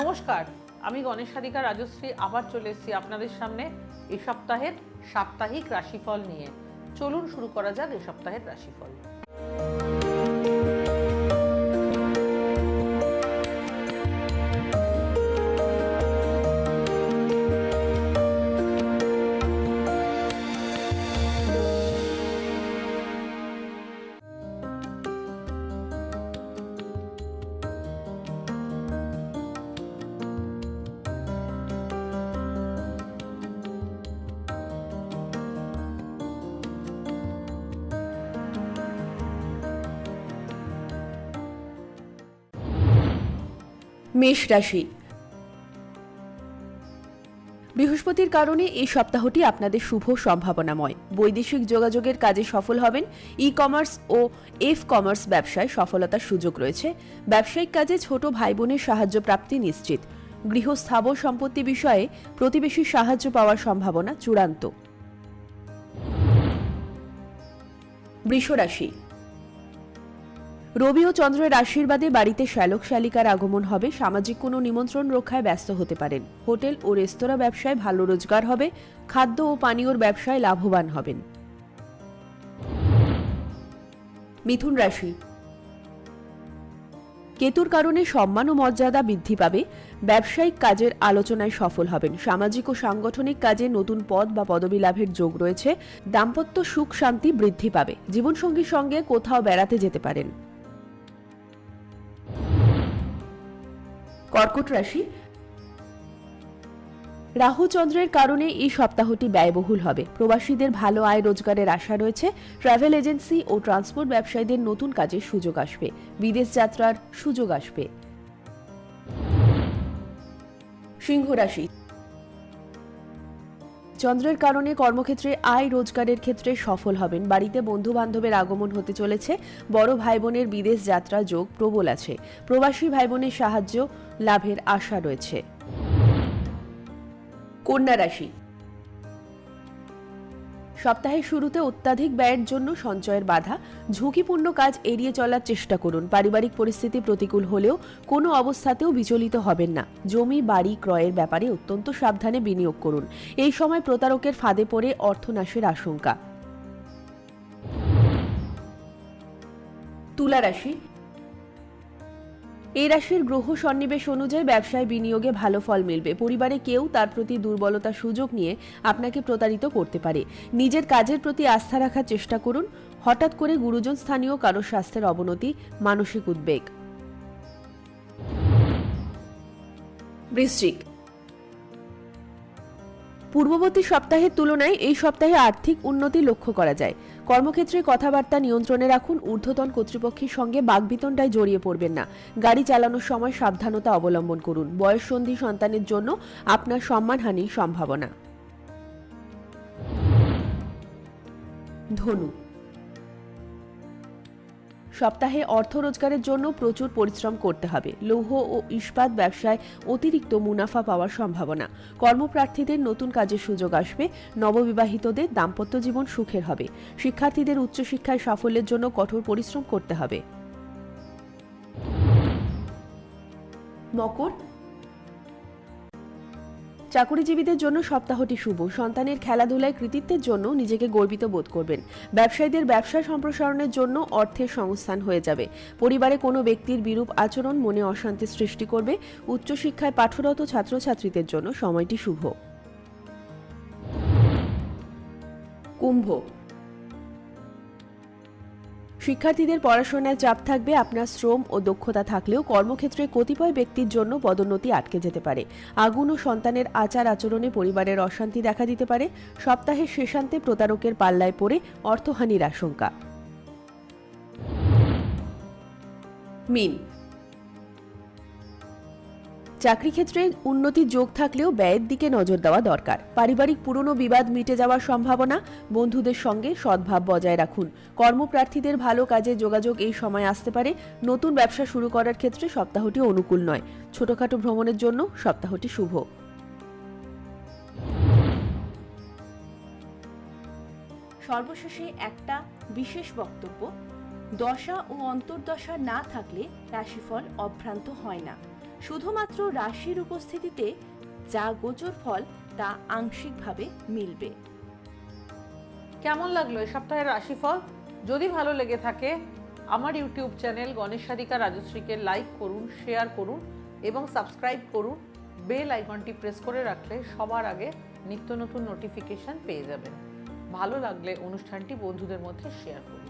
নমস্কার, আমি গণেশ গণেশাধিকা রাজশ্রী, আবার চলে এসেছি আপনাদের সামনে এই সপ্তাহের সাপ্তাহিক রাশিফল নিয়ে। চলুন শুরু করা যাক এই সপ্তাহের রাশিফল। মেষ রাশি। বৃহস্পতির কারণে এই সপ্তাহটি আপনাদের শুভ সম্ভাবনাময়। বৈদেশিক যোগাযোগের কাজে সফল হবেন ই কমার্স ও এফ কমার্স ব্যবসায় সফলতার সুযোগ রয়েছে। ব্যবসায়িক কাজে ছোট ভাই বোনের সাহায্য প্রাপ্তি নিশ্চিত। গৃহ স্থাবর সম্পত্তি বিষয়ে প্রতিবেশীর সাহায্য পাওয়ার সম্ভাবনা চূড়ান্ত। বৃষ রাশি রবি ও চন্দ্রের আশীর্বাদে বাড়িতে শ্যালক শালিকার আগমন হবে। সামাজিক কোনো নিমন্ত্রণ রক্ষায় ব্যস্ত হতে পারেন। হোটেল ও রেস্তোরাঁ ব্যবসায় ভালো রোজগার হবে। খাদ্য ও পানীয়র ব্যবসায় লাভবান হবেন। মিথুন রাশি। কেতুর কারণে সম্মান ও মর্যাদা বৃদ্ধি পাবে। ব্যবসায়িক কাজের আলোচনায় সফল হবেন। সামাজিক ও সাংগঠনিক কাজে নতুন পদ বা পদবি লাভের যোগ রয়েছে। দাম্পত্য সুখ শান্তি বৃদ্ধি পাবে। জীবনসঙ্গীর সঙ্গে কোথাও বেড়াতে যেতে পারেন। কর্কট রাশি। রাহু চন্দ্রের কারণে এই সপ্তাহটি ব্যয়বহুল হবে। প্রবাসীদের ভালো আয় রোজগারের আশা রয়েছে। ট্রাভেল এজেন্সি ও ট্রান্সপোর্ট ব্যবসায়ীদের নতুন কাজের সুযোগ আসবে। বিদেশ যাত্রার সুযোগ আসবে। সিংহ রাশি চন্দ্রের কারণে কর্মক্ষেত্রে আয় রোজগারের ক্ষেত্রে সফল হবেন। বাড়িতে বন্ধু বান্ধবের আগমন হতে চলেছে। বড় ভাই বোনের বিদেশ যাত্রা যোগ প্রবল আছে। প্রবাসী ভাই বোনের সাহায্য লাভের আশা রয়েছে। কন্যা রাশি সপ্তাহের শুরুতে অত্যাধিক ব্যয়ের জন্য সঞ্চয়ের বাধা, ঝুঁকিপূর্ণ কাজ এড়িয়ে চলার চেষ্টা করুন। পারিবারিক পরিস্থিতি প্রতিকূল হলেও কোনো অবস্থাতেও বিচলিত হবেন না। জমি, বাড়ি, ক্রয়ের ব্যাপারে অত্যন্ত সাবধানে বিনিয়োগ করুন। এই সময় প্রতারকের ফাঁদে পড়ে অর্থনাশের আশঙ্কা। তুলা রাশি এই রাশির গ্রহ সন্নিবেশ অনুযায়ী ব্যবসায় বিনিয়োগে ভালো ফল মিলবে। পরিবারে কেউ তার প্রতি দুর্বলতার সুযোগ নিয়ে আপনাকে প্রতারিত করতে পারে। নিজের কাজের প্রতি আস্থা রাখার চেষ্টা করুন। হঠাৎ করে গুরুজন স্থানীয় কারও স্বাস্থ্যের অবনতি, মানসিক উদ্বেগ। বৃশ্চিক পূর্ববর্তী সপ্তাহের তুলনায় এই সপ্তাহে আর্থিক উন্নতি লক্ষ্য করা যায়। কর্মক্ষেত্রে কথাবার্তা নিয়ন্ত্রণে রাখুন, ঊর্ধ্বতন কর্তৃপক্ষের সঙ্গে বাগবিতণ্ডায় জড়িয়ে পড়বেন না। গাড়ি চালানোর সময় সাবধানতা অবলম্বন করুন। বয়ঃসন্ধি সন্তানের জন্য আপনার সম্মানহানির সম্ভাবনা। ধনু সপ্তাহে অর্থ রোজগারের জন্য প্রচুর পরিশ্রম করতে হবে। লৌহ ও ইস্পাত ব্যবসায় অতিরিক্ত মুনাফা পাওয়ার সম্ভাবনা। কর্মপ্রার্থীদের নতুন কাজের সুযোগ আসবে, নববিবাহিতদের দাম্পত্য জীবন সুখের হবে। শিক্ষার্থীদের উচ্চশিক্ষায় সাফল্যের জন্য কঠোর পরিশ্রম করতে হবে। মকর চাকরিজীবীদের জন্য সপ্তাহটি শুভ। সন্তানের খেলাধুলায় কৃতিত্বের জন্য নিজেকে গর্বিত বোধ করবেন। ব্যবসায়ীদের ব্যবসা সম্প্রসারণের জন্য অর্থের সংস্থান হয়ে যাবে। পরিবারে কোনো ব্যক্তির বিরূপ আচরণ মনে অশান্তি সৃষ্টি করবে। উচ্চশিক্ষায় পাঠরত ছাত্রছাত্রীদের জন্য সময়টি শুভ। কুম্ভ শিক্ষার্থীদের পড়াশোনায় চাপ থাকবে, আপনার শ্রম ও দক্ষতা থাকলেও কর্মক্ষেত্রে কতিপয় ব্যক্তির জন্য পদোন্নতি আটকে যেতে পারে। আগুন ও সন্তানের আচার আচরণে পরিবারের অশান্তি দেখা দিতে পারে। সপ্তাহের শেষান্তে প্রতারকের পাল্লায় পড়ে অর্থহানির আশঙ্কা। মিন চাকরি ক্ষেত্রে উন্নতির যোগ থাকলেও ব্যয়ের দিকে নজর দেওয়া দরকার। পারিবারিক পুরনো বিবাদ মিটে যাওয়ার সম্ভাবনা বন্ধুদের সঙ্গে সদ্ভাব বজায় রাখুন। কর্মপ্রার্থীদের ভালো কাজে যোগাযোগ এই সময় আসতে পারে। নতুন ব্যবসা শুরু করার ক্ষেত্রে সপ্তাহটি অনুকূল নয়। ছোটখাটো ভ্রমণের জন্য সপ্তাহটি শুভ। সর্বশেষে একটা বিশেষ বক্তব্য, দশা ও অন্তর্দশা না থাকলে রাশিফল অভ্রান্ত হয় না। শুধুমাত্র রাশির উপস্থিতিতে যা গোচর ফল তা আংশিকভাবে মিলবে। কেমন লাগল এ সপ্তাহের রাশিফল? যদি ভালো লেগে থাকে, আমার ইউটিউব চ্যানেল গণেশ সাধিকা রাজশ্রীকে লাইক করুন, শেয়ার করুন এবং সাবস্ক্রাইব করুন। বেল আইকনটি প্রেস করে রাখলে সবার আগে নিত্য নতুন নোটিফিকেশন পেয়ে যাবেন। ভালো লাগলে অনুষ্ঠানটি বন্ধুদের মধ্যে শেয়ার করুন।